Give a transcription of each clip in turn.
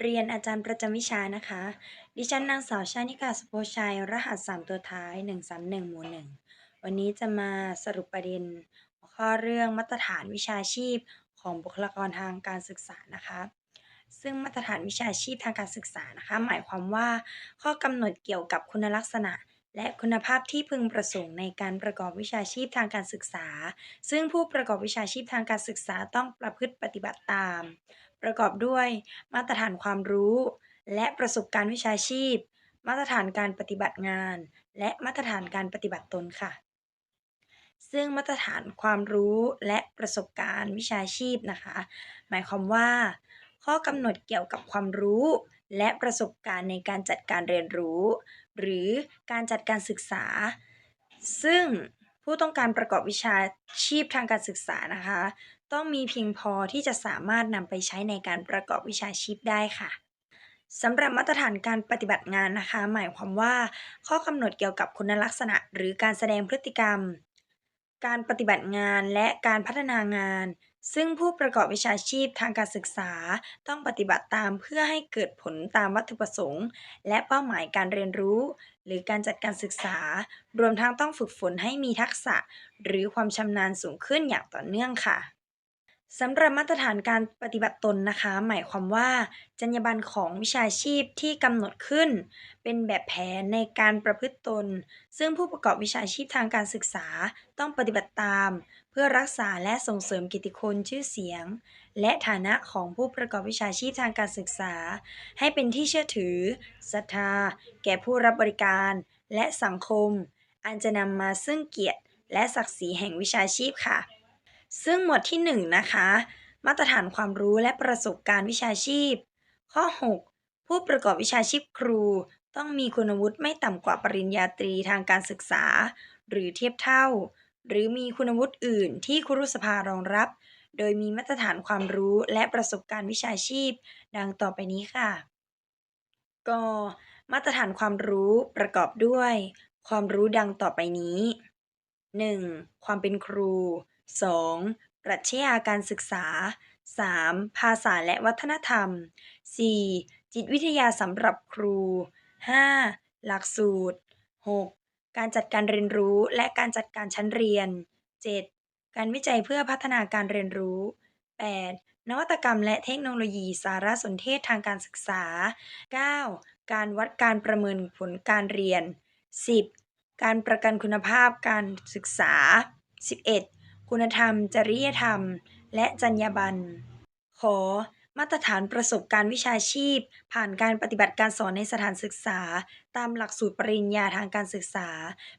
เรียนอาจารย์ประจำวิชานะคะ ดิฉันนางสาวชานิกาสุโพชัย รหัส 3 ตัวท้าย 131 หมู่ 1 วันนี้จะมาสรุปประเด็นหัวข้อเรื่องมาตรฐานวิชาชีพของบุคลากรทางการศึกษานะคะ ซึ่งมาตรฐานวิชาชีพทางการศึกษานะคะ หมายความว่าข้อกำหนดเกี่ยวกับคุณลักษณะ และคุณภาพที่พึงประสงค์ในการประกอบวิชาชีพทางการศึกษา ซึ่งผู้ประกอบวิชาชีพทางการศึกษาต้องประพฤติปฏิบัติตาม ประกอบด้วย มาตรฐานความรู้ และประสบการณ์วิชาชีพ มาตรฐานการปฏิบัติงาน และมาตรฐานการปฏิบัติตนค่ะ ซึ่งมาตรฐานความรู้และประสบการณ์วิชาชีพนะคะ หมายความว่า ข้อกำหนดเกี่ยวกับความรู้ และประสบการณ์ในการจัดการเรียนรู้ หรือการจัดการศึกษา ซึ่งผู้ต้องการประกอบวิชาชีพทางการศึกษานะคะ ต้องมีเพียงพอที่จะสามารถนำไปใช้ในการประกอบวิชาชีพได้ค่ะสำหรับมาตรฐานการปฏิบัติงานนะคะ หมายความว่า ข้อกำหนดเกี่ยวกับคุณลักษณะ หรือการแสดงพฤติกรรม การปฏิบัติงานและการพัฒนางาน ซึ่งผู้ประกอบวิชาชีพทางการศึกษาต้องปฏิบัติตามเพื่อให้เกิดผลตามวัตถุประสงค์ และเป้าหมายการเรียนรู้ หรือการจัดการศึกษา รวมทั้งต้องฝึกฝนให้มีทักษะ หรือความชำนาญสูงขึ้นอย่างต่อเนื่องค่ะ สำหรับมาตรฐานการปฏิบัติตนนะคะ หมายความว่า จรรยาบรรณของวิชาชีพที่กำหนดขึ้น เป็นแบบแผนในการประพฤติตน ซึ่งผู้ประกอบวิชาชีพทางการศึกษาต้องปฏิบัติตาม เพื่อรักษาและส่งเสริมกิตติคุณชื่อเสียง และฐานะของผู้ประกอบวิชาชีพทางการศึกษา ให้เป็นที่เชื่อถือศรัทธา แก่ผู้รับบริการ และสังคม อันจะนำมาซึ่งเกียรติและศักดิ์ศรีแห่งวิชาชีพค่ะ ซึ่งหมวดที่1นนะคะ มาตรฐานความรู้และประสบการณ์วิชาชีพ ข้อ 6 ผู้ประกอบวิชาชีพครู ต้องมีคุณวุฒิไม่ต่ำกว่าปริญญาตรีทางการศึกษา หรือเทียบเท่า หรือมีคุณวุฒิอื่นที่ครุสภารองรับ โดยมีมาตรฐานความรู้และประสบการณ์วิชาชีพ ดังต่อไปนี้ค่ะก็มาตรฐานความรู้ประกอบด้วย ความรู้ดังต่อไปนี้ 1. ความเป็นครู 2. ปรัชญาการศึกษา 3. ภาษาและวัฒนธรรม 4. จิตวิทยาสำหรับครู 5. หลักสูตร 6. การจัดการเรียนรู้และการจัดการชั้นเรียน 7. การวิจัยเพื่อพัฒนาการเรียนรู้ 8. นวัตกรรมและเทคโนโลยีสารสนเทศทางการศึกษา 9. การวัดการประเมินผลการเรียน 10. การประกันคุณภาพการศึกษา 11. คุณธรรม จริยธรรม และจรรยาบรรณขอมาตรฐานประสบการณ์วิชาชีพ ผ่านการปฏิบัติการสอนในสถานศึกษา ตามหลักสูตรปริญญาทางการศึกษา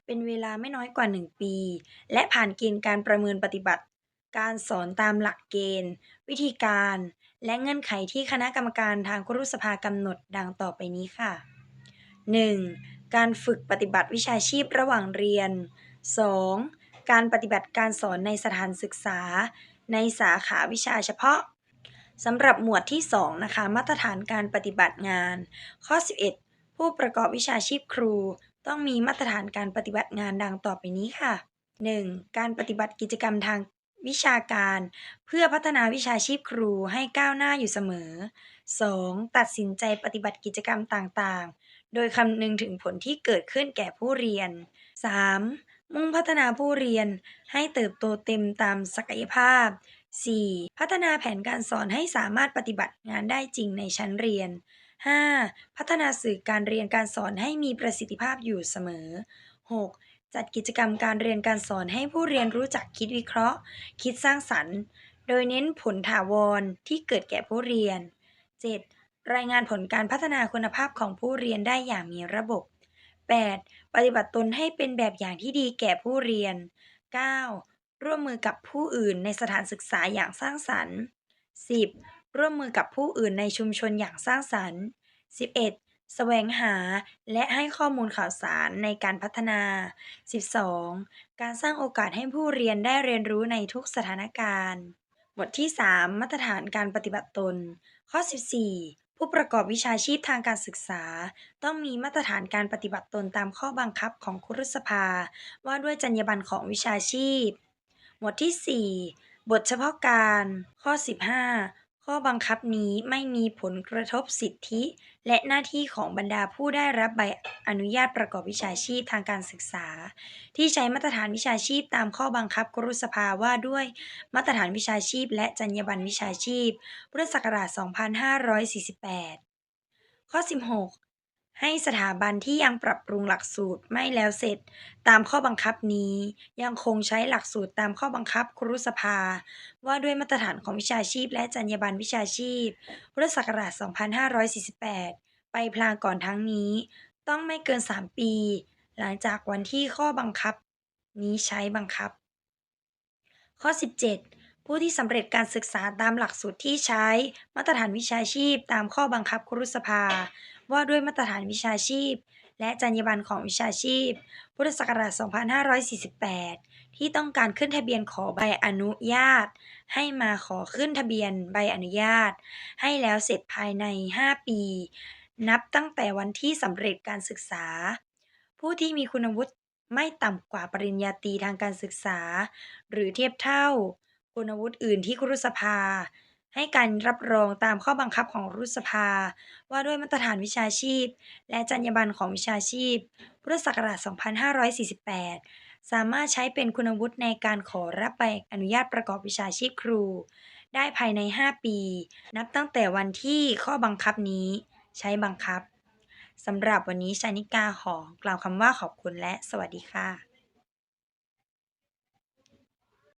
เป็นเวลาไม่น้อยกว่า 1 ปี และผ่านเกณฑ์การประเมินปฏิบัติ การสอนตามหลักเกณฑ์ วิธีการ และเงื่อนไขที่คณะกรรมการทางครุสภากำหนดดังต่อไปนี้ค่ะ 1. การฝึกปฏิบัติวิชาชีพระหว่างเรียน 2. การปฏิบัติการสอนในสถานศึกษา ในสาขาวิชาเฉพาะสำหรับหมวดที่ 2 นะคะ มาตรฐานการปฏิบัติงาน ข้อ 11 ผู้ประกอบวิชาชีพครู ต้องมีมาตรฐานการปฏิบัติงานดังต่อไปนี้ค่ะ 1. การปฏิบัติกิจกรรมทางวิชาการ เพื่อพัฒนาวิชาชีพครูให้ก้าวหน้าอยู่เสมอ 2. ตัดสินใจปฏิบัติกิจกรรมต่างๆ โดยคำนึงถึงผลที่เกิดขึ้นแก่ผู้เรียน 3. มุ่งพัฒนาผู้เรียนให้เติบโตเต็มตามศักยภาพ 4. พัฒนาแผนการสอนให้สามารถปฏิบัติงานได้จริงในชั้นเรียน 5. พัฒนาสื่อการเรียนการสอนให้มีประสิทธิภาพอยู่เสมอ 6. จัดกิจกรรมการเรียนการสอนให้ผู้เรียนรู้จักคิดวิเคราะห์ คิดสร้างสรรค์ โดยเน้นผลถาวรที่เกิดแก่ผู้เรียน 7. รายงานผลการพัฒนาคุณภาพของผู้เรียนได้อย่างมีระบบ 8. ปฏิบัติตนให้เป็นแบบอย่างที่ดีแก่ผู้เรียน 9. ร่วมมือกับผู้อื่นในสถานศึกษาอย่างสร้างสรรค์ 10. ร่วมมือกับผู้อื่นในชุมชนอย่างสร้างสรรค์ 11. แสวงหาและให้ข้อมูลข่าวสารในการพัฒนา 12. การสร้างโอกาสให้ผู้เรียนได้เรียนรู้ในทุกสถานการณ์ บทที่ 3 มาตรฐานการปฏิบัติตน ข้อ 14 ผู้ประกอบวิชาชีพทางการศึกษา ต้องมีมาตรฐานการปฏิบัติตนตามข้อบังคับของคุรุสภา ว่าด้วยจรรยาบรรณของวิชาชีพ หมวดที่ 4 บทเฉพาะการ ข้อ 15 ข้อบังคับนี้ไม่มีผลกระทบสิทธิ และหน้าที่ของบรรดาผู้ได้รับใบอนุญาตประกอบวิชาชีพทางการศึกษา ที่ใช้มาตรฐานวิชาชีพตามข้อบังคับกรุสภาว่าด้วยมาตรฐานวิชาชีพ และจรรยาบรรณวิชาชีพพุทธศักราช 2548 ข้อ 16 ให้สถาบันที่ยังปรับปรุงหลักสูตรไม่แล้วเสร็จตามข้อบังคับนี้ ยังคงใช้หลักสูตรตามข้อบังคับครุสภา ว่าด้วยมาตรฐานของวิชาชีพ และจรรยาบรรณวิชาชีพ พุทธศักราช 2548 ไปพลางก่อนทั้งนี้ ต้องไม่เกิน 3 ปี หลังจากวันที่ข้อบังคับ นี้ใช้บังคับ ข้อ 17ผู้ที่สำเร็จการศึกษาตามหลักสูตรที่ใช้ มาตรฐานวิชาชีพตามข้อบังคับครุสภา ว่าด้วยมาตรฐานวิชาชีพ และจรรยาบรรณของวิชาชีพ พุทธศักราช 2548 ที่ต้องการขึ้นทะเบียนขอใบอนุญาต ให้มาขอขึ้นทะเบียนใบอนุญาต ให้แล้วเสร็จภายใน 5 ปี นับตั้งแต่วันที่สำเร็จการศึกษา ผู้ที่มีคุณวุฒิไม่ต่ำกว่าปริญญาตรีทางการศึกษา หรือเทียบเท่า คุณวุฒิอื่นที่ครุสภา ให้การรับรองตามข้อบังคับของครุสภา ว่าด้วยมาตรฐานวิชาชีพ และจรรยาบรรณของวิชาชีพ พุทธศักราช 2548 สามารถใช้เป็นคุณวุฒิในการขอรับใบอนุญาตประกอบวิชาชีพครู ได้ภายใน 5 ปี นับตั้งแต่วันที่ข้อบังคับนี้ใช้บังคับสำหรับวันนี้ชานิกาขอกล่าวคำว่าขอบคุณและสวัสดีค่ะ